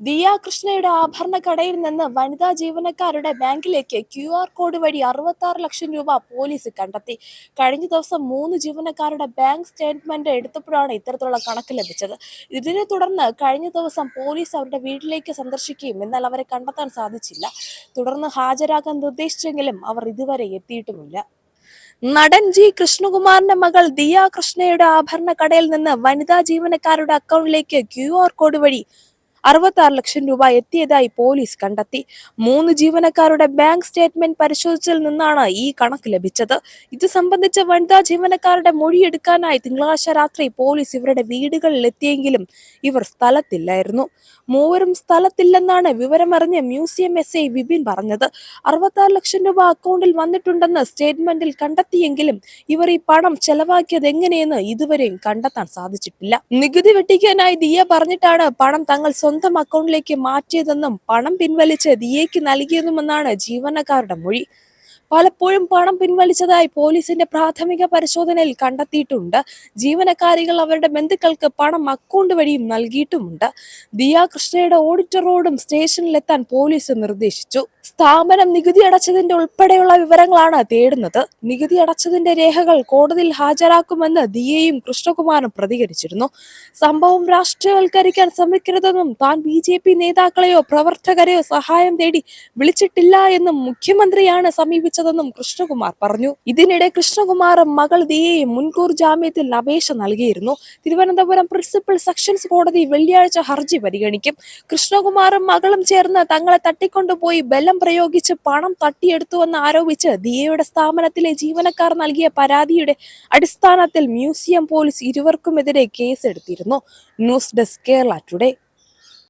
ദിയ കൃഷ്ണയുടെ ആഭരണ കടയിൽ നിന്ന് വനിതാ ജീവനക്കാരുടെ ബാങ്കിലേക്ക് ക്യു ആർ കോഡ് വഴി അറുപത്തി ലക്ഷം രൂപ പോലീസ് കണ്ടെത്തി. കഴിഞ്ഞ ദിവസം മൂന്ന് ജീവനക്കാരുടെ ബാങ്ക് സ്റ്റേറ്റ്മെന്റ് എടുത്തപ്പോഴാണ് ഇത്തരത്തിലുള്ള കണക്ക് ലഭിച്ചത്. ഇതിനെ തുടർന്ന് കഴിഞ്ഞ ദിവസം പോലീസ് അവരുടെ വീട്ടിലേക്ക് സന്ദർശിക്കുകയും എന്നാൽ അവരെ കണ്ടെത്താൻ സാധിച്ചില്ല. തുടർന്ന് ഹാജരാകാൻ നിർദ്ദേശിച്ചെങ്കിലും അവർ ഇതുവരെ എത്തിയിട്ടുമില്ല. നടൻ ജി കൃഷ്ണകുമാറിന്റെ മകൾ ദിയ കൃഷ്ണയുടെ ആഭരണ കടയിൽ നിന്ന് വനിതാ ജീവനക്കാരുടെ അക്കൗണ്ടിലേക്ക് ക്യു ആർ കോഡ് വഴി അറുപത്തി ലക്ഷം രൂപ എത്തിയതായി പോലീസ് കണ്ടെത്തി. മൂന്ന് ജീവനക്കാരുടെ ബാങ്ക് സ്റ്റേറ്റ്മെന്റ് പരിശോധിച്ചതിൽ നിന്നാണ് ഈ കണക്ക് ലഭിച്ചത്. ഇത് സംബന്ധിച്ച് വനിതാ ജീവനക്കാരുടെ മൊഴിയെടുക്കാനായി തിങ്കളാഴ്ച രാത്രി പോലീസ് ഇവരുടെ വീടുകളിൽ എത്തിയെങ്കിലും ഇവർ സ്ഥലത്തില്ലായിരുന്നു. മൂവരും സ്ഥലത്തില്ലെന്നാണ് വിവരമറിഞ്ഞ് മ്യൂസിയം എസ് ഐ വിപിൻ പറഞ്ഞത്. അറുപത്താറ് ലക്ഷം രൂപ അക്കൗണ്ടിൽ വന്നിട്ടുണ്ടെന്ന് സ്റ്റേറ്റ്മെന്റിൽ കണ്ടെത്തിയെങ്കിലും ഇവർ ഈ പണം ചെലവാക്കിയത് എങ്ങനെയെന്ന് ഇതുവരെയും കണ്ടെത്താൻ സാധിച്ചിട്ടില്ല. നികുതി വെട്ടിക്കാനായി ദിയ പറഞ്ഞിട്ടാണ് പണം തങ്ങൾ സ്വന്തം അക്കൗണ്ടിലേക്ക് മാറ്റിയതെന്നും പണം പിൻവലിച്ച് ദിയയ്ക്ക് നൽകിയതുമെന്നാണ് ജീവനക്കാരുടെ മൊഴി. പലപ്പോഴും പണം പിൻവലിച്ചതായി പോലീസിന്റെ പ്രാഥമിക പരിശോധനയിൽ കണ്ടെത്തിയിട്ടുണ്ട്. ജീവനക്കാരികൾ അവരുടെ ബന്ധുക്കൾക്ക് പണം അക്കൗണ്ട് വഴിയും നൽകിയിട്ടുമുണ്ട്. ദിയ കൃഷ്ണയുടെ ഓഡിറ്ററോടും സ്റ്റേഷനിലെത്താൻ പോലീസ് നിർദ്ദേശിച്ചു. സ്ഥാപനം നികുതി അടച്ചതിന്റെ ഉൾപ്പെടെയുള്ള വിവരങ്ങളാണ് തേടുന്നത്. നികുതി അടച്ചതിന്റെ രേഖകൾ കോടതിയിൽ ഹാജരാക്കുമെന്ന് ദിയയും കൃഷ്ണകുമാറും പ്രതികരിച്ചിരുന്നു. സംഭവം രാഷ്ട്രീയവൽക്കരിക്കാൻ ശ്രമിക്കരുതെന്നും താൻ ബി ജെ പി നേതാക്കളെയോ പ്രവർത്തകരെയോ സഹായം തേടി വിളിച്ചിട്ടില്ല എന്നും മുഖ്യമന്ത്രിയാണ് സമീപിച്ചതെന്നും കൃഷ്ണകുമാർ പറഞ്ഞു. ഇതിനിടെ കൃഷ്ണകുമാറും മകൾ ദിയയും മുൻകൂർ ജാമ്യത്തിൽ അപേക്ഷ നൽകിയിരുന്നു. തിരുവനന്തപുരം പ്രിൻസിപ്പൽ സെക്ഷൻസ് കോടതി വെള്ളിയാഴ്ച ഹർജി പരിഗണിക്കും. കൃഷ്ണകുമാറും മകളും ചേർന്ന് തങ്ങളെ തട്ടിക്കൊണ്ടുപോയി ബലം പ്രയോഗിച്ച് പണം തട്ടിയെടുത്തുവെന്ന് ആരോപിച്ച് ദിയയുടെ സ്ഥാപനത്തിലെ ജീവനക്കാർ നൽകിയ പരാതിയുടെ അടിസ്ഥാനത്തിൽ മ്യൂസിയം പോലീസ് ഇരുവർക്കുമെതിരെ കേസെടുത്തിരുന്നു. News desk Kerala today.